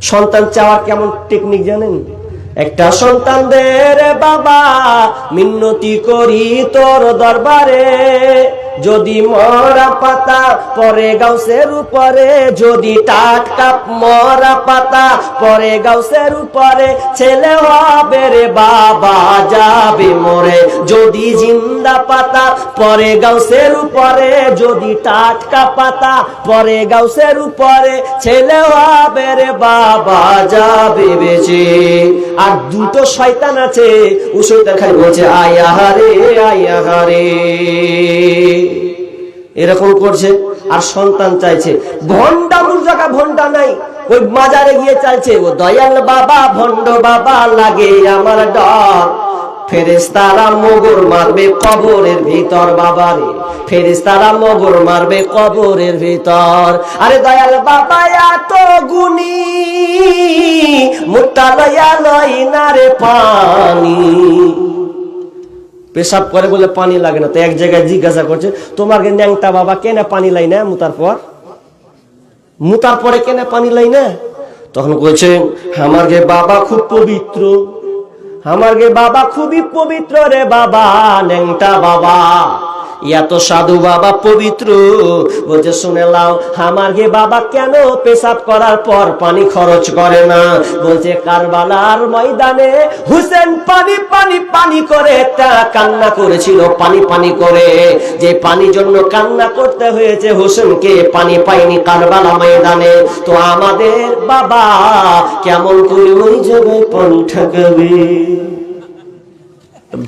সন্তান চাওয়ার কেমন টেকনিক জানেন? একটা সন্তানদের বাবা মিন্নতি করি তোর দরবারে। যদি মরা পাতা পরে গাউসের উপরে, যদি টাটকা মরা পাতা পরে গাউসের উপরে, ছেলে হবে রে বাবা, যাবে মরে। যদি জিন্দা পাতা পরে গাউসের উপরে, যদি টাটকা পাতা পরে গাউসের উপরে, ছেলে হবে রে বাবা, যাবে বেঁচে। আর দুটো শয়তান আছে, ও শয়তান খালি বলছে, আয়া হারে আয়া হারে এরকম করছে, আর সন্তান চাইছে। ভন্ডা জায়গা ভন্ডা নাই, ওই মাজারে গিয়ে চাইছে, ও দয়াল বাবা ভন্ড বাবা, লাগে আমার ডর। ফেরেস্তারা মগর মারবে কবরের ভিতর, বাবারে। ফেরেস্তারা মগর মারবে কবরের ভিতর। আরে দয়াল বাবা, এত গুনি মুক্তা লয়া না রে পানি। পেশাব করে বলে পানি লাগে না। তো এক জায়গায় জিজ্ঞাসা করছে তোমার ন্যাংটা বাবা কেনে পানি লাই না মুতার পর? মুতার পরে কেনে পানি লাই না? তখন বলছে আমার গে বাবা খুব পবিত্র। আমার গে বাবা খুবই পবিত্র রে বাবা, ন্যাংটা বাবা। এত সাধু বাবা পবিত্র। বলছে, শুনে লাও আমার গে বাবা কেন পেশাব করার পর পানি খরচ করে না? বলছে, কারবালার ময়দানে হুসেন পানি পানি পানি করে তা কান্না করেছিল, পানি পানি করে। যে পানি জন্য কান্না করতে হয়েছে, হোসেনকে পানি পাইনি কারবালা ময়দানে। তো আমাদের বাবা কেমন করে ওই জায়গায় পানি ঠেকাবে?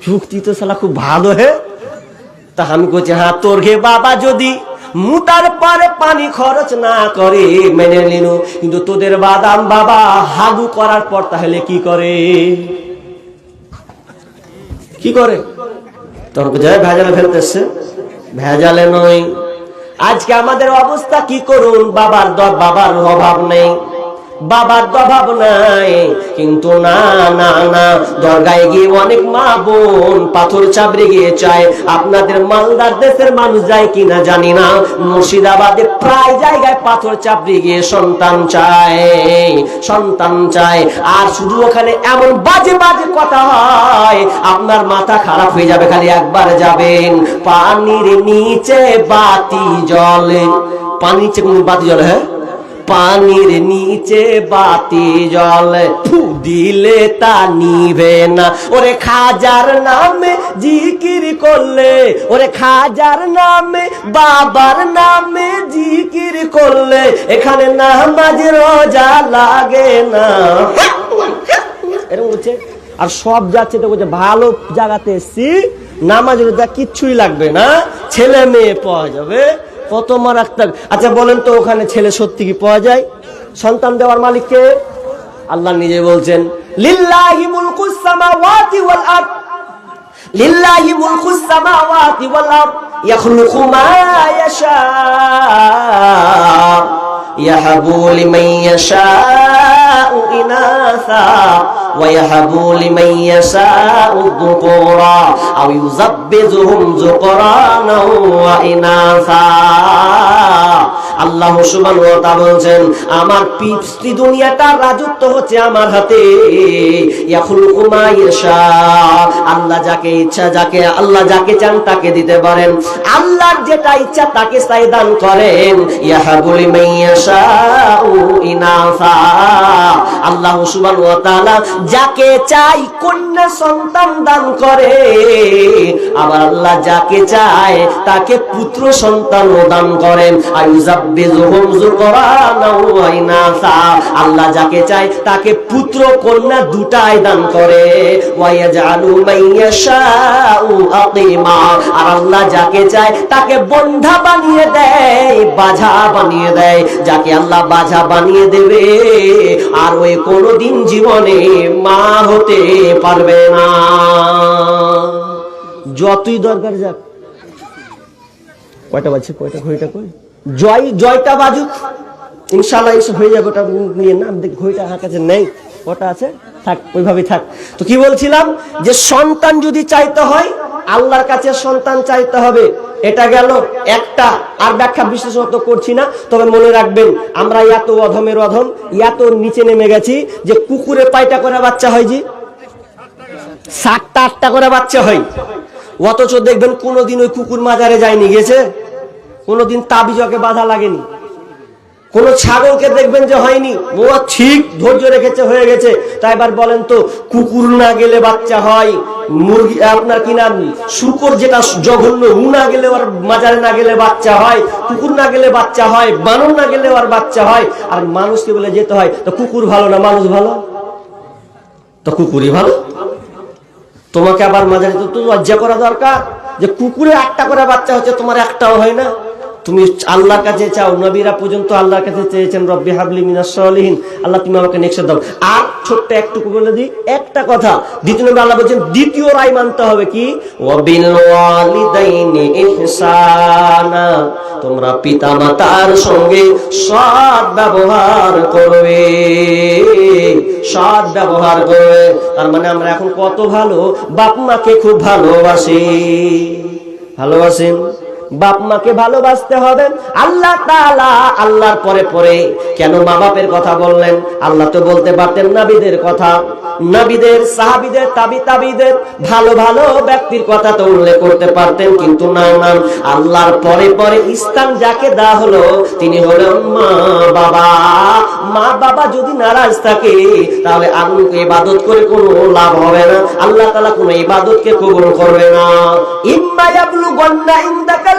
যুক্তি তো সালা খুব ভালো হে তা আমি বলছি হ্যাঁ তোর হে বাবা যদি মুতার পরে পানি খরচ না করে, মেনে নিল কিন্তু তোদের বাদাম বাবা হাগু করার পর তাহলে কি করে? কি করে? তোর যায় ভেজালে ফেলতেছে ভেজালে নয়। আজকে আমাদের অবস্থা কি করুন? বাবার বাবার অভাব নেই। বাবার অভাব নাই। কিন্তু না না না, দরগায় গিয়ে অনেক মা বোন পাথর চাবড়ে গিয়ে চায়, আপনাদের মালদার দেশের মানুষ যায় কিনা জানি না। মুর্শিদাবাদে প্রায় জায়গায় পাথর চাপড়ে গিয়ে সন্তান চায় সন্তান চায়। আর শুধু ওখানে এমন বাজে বাজে কথা হয়, আপনার মাথা খারাপ হয়ে যাবে, খালি একবার যাবেন। পানির নিচে বাতি জলে পানির নিচে কোন বাতি জলে হ্যাঁ? পানির নিচে বাতি জলে দিলে তা নিবে না। ওরে খাজার নামে জিকির করলে, ওরে খাজার নামে, বাবার নামে জিকির করলে, এখানে নামাজ রোজা লাগে না। এরকম বলছে আর সব যাচ্ছে তো বলছে, ভালো জায়গাতে এসছি, নামাজ রোজা কিচ্ছুই লাগবে না, ছেলে মেয়ে পাওয়া যাবে। কত মারাত্মক। আচ্ছা বলেন তো ওখানে ছেলে সত্যি কি পাওয়া যায়? সন্তান দেওয়ার মালিককে আল্লাহ নিজে বলছেন মা ইয়াহাবু ইনাসা। ويهب لمن يشاء الذكورا أو يزبزهم ذكرانا وإناثا. আল্লাহ সুবান বলছেন, আমার পিতৃ দুনিয়াটা রাজত্ব হচ্ছে আমার হাতে। আল্লাহ যাকে ইচ্ছা, যাকে আল্লাহ যাকে চান তাকে দিতে পারেন। আল্লাহর যেটা ইচ্ছা তাকে তাই দান করেন। লিমান ইয়াশাউ আল্লাহ সুবহানাহু ওয়া তাআলা যাকে চাই কন্যা সন্তান দান করে। আবার আল্লাহ যাকে চায় তাকে পুত্র সন্তান দান করেন। আইজাব্বিজুহুম যুকরানা ওয়া আল্লাহ যাকে চায় তাকে পুত্র কন্যা দুটাই দান করে। আর আল্লাহ যাকে চায় তাকে বন্ধা বানিয়ে দেয় বাঝা বানিয়ে দেয়। যাকে আল্লাহ বাঝা বানিয়ে দেবে, আর ওই কোনোদিন জীবনে মা হতে পারবে না। যতই দরকার যাক। কয়টা বাজছে? কয়টা ঘড়িটা কই? জয়, জয়টা বাজুক। ইনশাল্লাহ এসব হয়ে যাবে, ওটা নিয়ে ঘড়িটা আমার কাছে নেই। কটা আছে, থাক, ওইভাবেই থাক। তো কি বলছিলাম? যে সন্তান যদি চাইতে হয়, আল্লাহর কাছে সন্তান চাইতে হবে। এটা গেল একটা। আর ব্যাখ্যা বিশেষত করছি না। তবে মনে রাখবেন, আমরা এত অধমের অধম, এত নিচে নেমে গেছি যে কুকুরে পায়টা করে বাচ্চা হয় যে সাতটা, আটটা করে বাচ্চা হয়। অথচ দেখবেন কোনোদিন ওই কুকুর মাজারে যায়নি, গেছে। কোনোদিন তাবিজকে বাধা লাগেনি। কোন ছাগলকে দেখবেন যে হয়নি। ও ঠিক ধৈর্য রেখেছে, হয়ে গেছে। তাই এবার বলেন তো, কুকুর না গেলে বাচ্চা হয়, মুরগি, আপনার কি নাম? শুকর যেটা জঘন্য উ না গেলে ওর মাজারে না গেলে বাচ্চা হয়, কুকুর না গেলে বাচ্চা হয়, বানর না গেলে ওর বাচ্চা হয়, আর মানুষকে বলে যেতে হয়, তো কুকুর ভালো না মানুষ ভালো? তো কুকুরই ভালো। তোমাকে আবার মাঝারে তো লজ্জা করা দরকার যে কুকুরে একটা করে বাচ্চা হচ্ছে, তোমার একটাও হয় না? তুমি আল্লাহর কাছে চাও, নবীরা পর্যন্ত আল্লাহর কাছে চেয়েছেন, রব্বি হাবলি মিনাস সলিহীন আল্লাহ তুমি আমাকে নেক্সট দাও। আর ছোট্ট একটুকু বলে দিই, একটা কথা, দ্বিতীয় নম্বর আল্লাহ বলছেন, দ্বিতীয় রায় মানতে হবে কি? তোমরা পিতা মাতার সঙ্গে সৎ ব্যবহার করবে। সৎ ব্যবহার করবে। তার মানে আমরা এখন কত ভালো বাপ মাকে খুব ভালোবাসি। ভালোবাসেন? বাপ মাকে ভালোবাসতে হবে। আল্লাহ তাআলা আল্লাহর পরে পরে কেন মা বাপের কথা বললেন? আল্লাহ তো বলতে পারতেন নাবিদের কথা। নাবিদের, সাহাবিদের, তাবি তাবিদের ভালো ভালো ব্যক্তির কথা তো উল্লেখ করতে পারতেন, কিন্তু না না। আল্লাহর পরে পরে স্থান যাকে দেওয়া হলো, তিনি হলেন মা বাবা। মা বাবা যদি নারাজ থাকে, তাহলে আল্লাহকে ইবাদত করে কোনো লাভ হবে না। আল্লাহ তাআলা কোনো ইবাদতকে কবুল করবে না। ইম্মা ইয়াবলুগান্না ইনদাকাল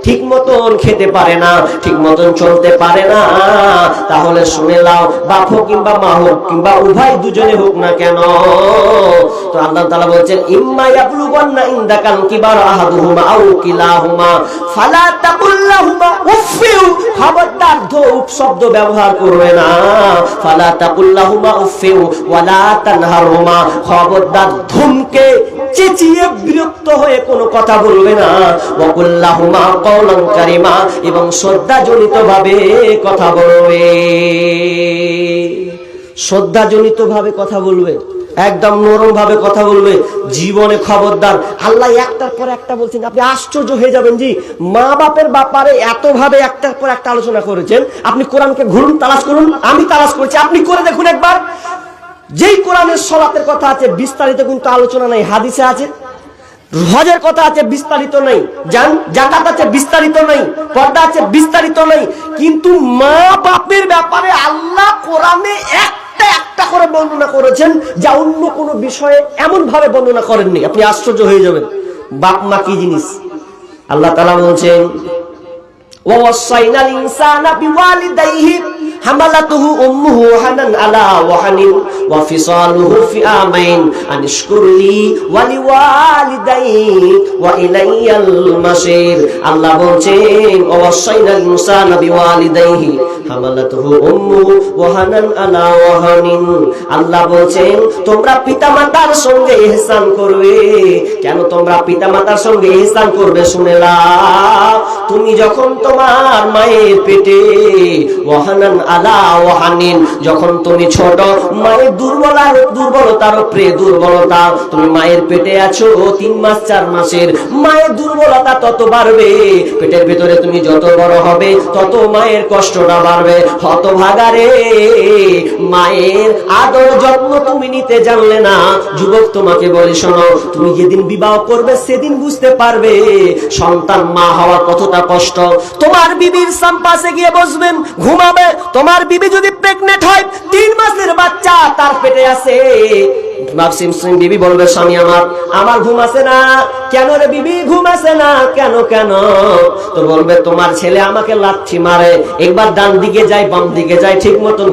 ঠিক মতন খেতে পারে না, ঠিক মতন চলতে পারে না। তাহলে শুনে নাও, বাপ হোক কিংবা মা হোক, কিংবা উভয় দুজনে হোক না কেন? তো আল্লাহ তাআলা বলছেন, ইম্মা ইয়াবলুগান্না ইনদাকাল কিবারা আহাদুহুমা আও কিলাহুমা ফালা তাকুল্লাহুমা উফফিউ। খবরদার ধূপ শব্দ ব্যবহার করবে না। ফালা তাকুল্লাহুমা উফফিউ ওয়ালা তানহারহুমা। খবরদার ধুমকে চেঁচিয়ে বিরক্ত হয়ে কোনো কথা বলবে না। ওয়াকুল্লাহুমা কওলান কারিমা এবং শ্রদ্ধাজনিত ভাবে কথা বলবে। শ্রদ্ধাজনিত ভাবে কথা বলবে, একদম নরম ভাবে কথা বলবে। জীবনে খবরদার, আল্লাহ একটার পর একটা বলছেন, আপনি আশ্চর্য হয়ে যাবেন জি। মা বাপের ব্যাপারে এত ভাবে একটার পর একটা আলোচনা করেছেন, আপনি কোরআনকে ঘুরুন, তালাশ করুন, আমি তালাশ করেছি, আপনি করে দেখুন একবার। যেই কোরআনের সলাতের কথা আছে, বিস্তারিত কিন্তু আলোচনা নাই, হাদিসে আছে। হজের কথা আছে বিস্তারিত নেই জাকাত আছে বিস্তারিত নেই, পর্দা আছে বিস্তারিত নেই, কিন্তু মা বাপের ব্যাপারে আল্লাহ কোরআনে একটা একটা করে বর্ণনা করেছেন যা অন্য কোনো বিষয়ে এমন ভাবে বর্ণনা করেননি। আপনি আশ্চর্য হয়ে যাবেন। বাপ মা কি জিনিস? আল্লাহ তালা বলছেন ووصينا الإنسان بوالديه حملته أمه وهنا على وهن وفصاله في عامين أن اشكر لي ولوالديك وإلي المصير الله বলছেন ووصينا الإنسان بوالديه حملته أمه وهنا على وهن আল্লাহ বলছেন তোমরা পিতামাতার সঙ্গে ইহসান করবে কেন তোমরা পিতামাতার সঙ্গে ইহসান করবে শুনে লাও তুমি যখন তোমার মায়ের পেটে ওয়াহানান আলা ওয়াহানিন, যখন তুমি ছোট, মায়ের দুর্বলা, দুর্বলতার উপরে দুর্বলতা, তুমি মায়ের পেটে আছো তিন মাস, চার মাসের, মায়ের দুর্বলতা তত বাড়বে, পেটের ভেতরে তুমি যত বড় হবে, তত মায়ের কষ্টটা বাড়বে হত ভাগারে মায়ের আদর যত্ন তুমি নিতে জানলে না, যুবক তোমাকে বলে, শোনো, তুমি যেদিন বিবাহ করবে, সেদিন বুঝতে পারবে, সন্তান মা হওয়া কতটা কষ্ট তোমার বিবির সাম্পাসে গিয়ে বসবেন, ঘুমাবে। তোমার বিবি যদি প্রেগনেন্ট হয়, তিন মাসের বাচ্চা তার পেটে আছে। বিবি বলবে, স্বামী আমার আমার ঘুম আসে না। কেন রে বিবি, ঘুম আসে না? কেন কেন? তো বলবে, তোমার ছেলে আমাকে লাথি একবার ডান দিকে যায় বাম দিকে যায়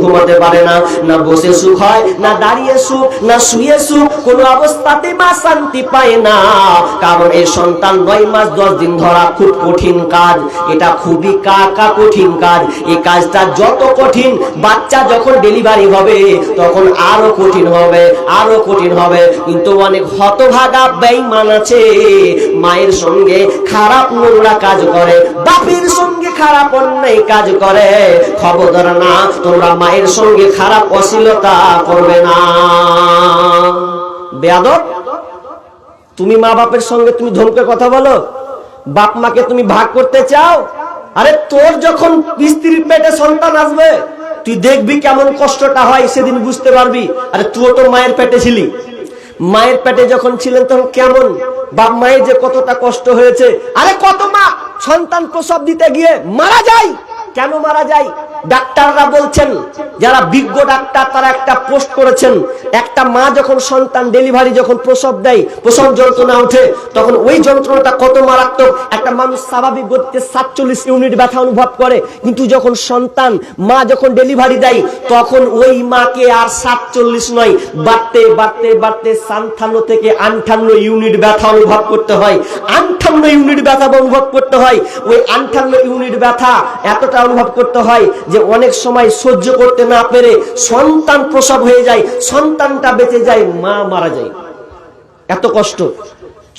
ঘুমাতে পারে না। না বসে সুখ হয়, না দাঁড়িয়ে সুখ, না শুয়ে সুখ, কোনো অবস্থাতে মা শান্তি পায় না। কারণ এই সন্তান নয় মাস, দশ দিন ধরা খুব কঠিন কাজ। এটা খুবই কাকা কঠিন কাজ। এই কাজটা যত কঠিন, বাচ্চা যখন ডেলিভারি হবে, তখন আরও কঠিন হবে, আরও কঠিন হবে। কিন্তু অনেক হতভাগা বেঈমান আছে। মায়ের সঙ্গে খারাপ নোংরা কাজ করে, বাপের সঙ্গে খারাপ অন্যায় কাজ করে। খবরদার না, তোমরা মায়ের সঙ্গে খারাপ অশ্লীলতা করবে না। বেয়াদব, তুমি মা বাপের সঙ্গে তুমি ধমকে কথা বলো। বাপ মাকে তুমি ভাগ করতে চাও? আরে তোর যখন স্ত্রীর পেটে সন্তান আসবে তুই দেখবি কেমন কষ্টটা হয়, সেদিন বুঝতে পারবি। আরে তুইও তো মায়ের পেটে ছিলি। মায়ের পেটে যখন ছিলেন তখন কেমন? বাপ মায়ের যে কতটা কষ্ট হয়েছে। আরে কত মা সন্তান প্রসব দিতে গিয়ে মারা যায়। কেন মারা যায়? ডাক্তাররা বলছেন, যারা বিজ্ঞ ডাক্তার, তারা একটা পোস্ট করেছেন। একটা মা যখন সন্তান ডেলিভারি যখন প্রসব দেয়, প্রসব যন্ত্রণা ওঠে, তখন ওই যন্ত্রণাটা কত মারাত্মক? একটা মানুষ স্বাভাবিক গতিতে সাতচল্লিশ ইউনিট ব্যথা অনুভব করে, কিন্তু যখন সন্তান, মা যখন ডেলিভারি দেয়, তখন ওই মাকে আর সাতচল্লিশ নয়, বাড়তে বাড়তে বাড়তে সান্তান্ন থেকে আন্ঠান্ন ইউনিট ব্যথা অনুভব করতে হয়। আন্ঠান্ন ইউনিট ব্যথা অনুভব করতে হয়। ওই আন্ঠান্ন ইউনিট ব্যথা এতটা অনুভব করতে হয় যে অনেক সময় সহ্য করতে না পেরে সন্তান প্রসব হয়ে যায়, সন্তানটা বেঁচে যায়, মা মারা যায়। এত কষ্ট।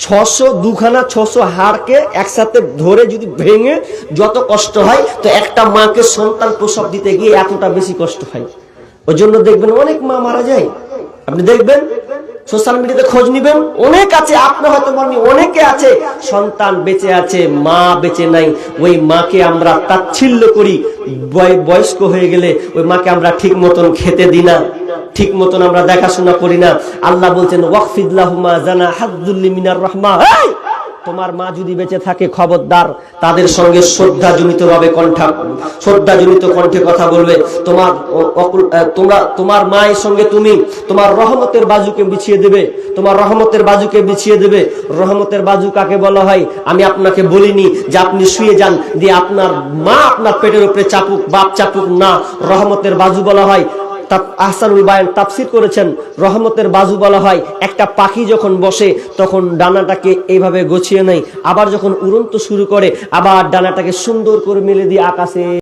ছশো দুখানা, ছশো হাড়কে একসাথে ধরে যদি ভেঙে যত কষ্ট হয়, তো একটা মাকে সন্তান প্রসব দিতে গিয়ে এতটা বেশি কষ্ট হয়। ওই জন্য দেখবেন অনেক মা মারা যায়। আপনি দেখবেন? সোশ্যাল মিডিয়াতে খোঁজ নিবেন। অনেক আছে, আপনি হয়তো মনে অনেকে আছে, সন্তান বেঁচে আছে, মা বেঁচে নাই, ওই মাকে আমরা তাচ্ছিল্য করি। বয়- বয়স্ক হয়ে গেলে ওই মাকে আমরা ঠিক মতন খেতে দিই না, ঠিক মতন আমরা দেখাশোনা করি না। আল্লাহ বলছেন ওয়াকফিদুল্লাহুমা জানা হাদ্দুল্লি মিনার রহমা। এই! তোমার মা যদি বেঁচে থাকে, খবরদার, তাদের সঙ্গে শ্রদ্ধাজনিত ভাবে কণ্ঠা শ্রদ্ধাজনিত কণ্ঠে কথা বলবে। তোমার তোমরা তোমার মায়ের সঙ্গে তুমি তোমার রহমতের বাজুকে বিছিয়ে দেবে। তোমার রহমতের বাজুকে বিছিয়ে দেবে। রহমতের বাজু কাকে বলা হয়? আমি আপনাকে বলিনি যে আপনি শুয়ে যান, দিয়ে আপনার মা আপনার পেটের উপরে চাপুক, বাপ চাপুক না। রহমতের বাজু বলা হয় আহসানুল বায়ান তাফসির করেছেন, রহমতের বাজু বলা হয়, একটা পাখি যখন বসে, তখন ডানাটাকে এইভাবে গছিয়ে নেয়, আবার যখন উড়ন্ত শুরু করে, আবার ডানাটাকে সুন্দর করে মেলে দিয়ে আকাশে